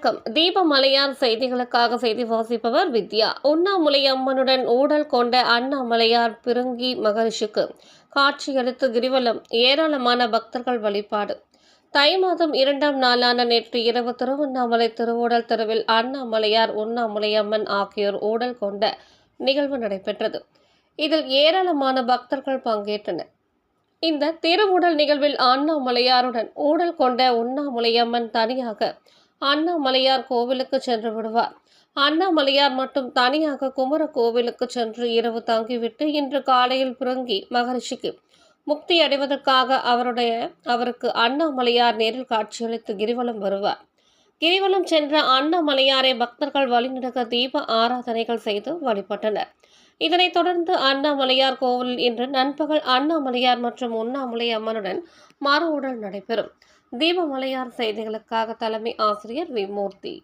வணக்கம். தீபமலையார் செய்திகளுக்காக செய்தி வாசிப்பவர் வித்யா. உண்ணாமுலை அம்மனுடன் ஊடல் கொண்ட அண்ணாமலையார் பிருங்கி மகரிஷிக்கு காட்சியளித்து கிரிவலம் ஏராளமான பக்தர்கள் வழிபாடு. தை மாதம் இரண்டாம் நாளான நேற்று இரவு திருவண்ணாமலை திருவோடல் தெருவில் அண்ணாமலையார் உண்ணாமலையம்மன் ஆகியோர் ஊடல் கொண்ட நிகழ்வு நடைபெற்றது. இதில் ஏராளமான பக்தர்கள் பங்கேற்றனர். இந்த திருவுடல் நிகழ்வில் அண்ணாமலையாருடன் ஊடல் கொண்ட உண்ணாமலையம்மன் தனியாக அண்ணாமலையார் கோவிலுக்கு சென்று விடுவார். அண்ணாமலையார் மட்டும் தனியாக குமர கோவிலுக்கு சென்று இரவு தங்கிவிட்டு இன்று காலையில் புரங்கி மகரிஷிக்கு முக்தி அடைவதற்காக அவருடைய அவருக்கு அண்ணாமலையார் நேரில் காட்சியளித்து கிரிவலம் வருவார். கிரிவலம் சென்ற அண்ணாமலையாரை பக்தர்கள் வழிநடக்க தீப ஆராதனைகள் செய்து வழிபட்டனர். இதனைத் தொடர்ந்து அண்ணாமலையார் கோவிலில் இன்று நண்பகல் அண்ணாமலையார் மற்றும் உண்ணாமலை அம்மனுடன் மறு உடல் நடைபெறும். தீபமலையார் செய்திகளுக்காக தலைமை ஆசிரியர் விமூர்த்தி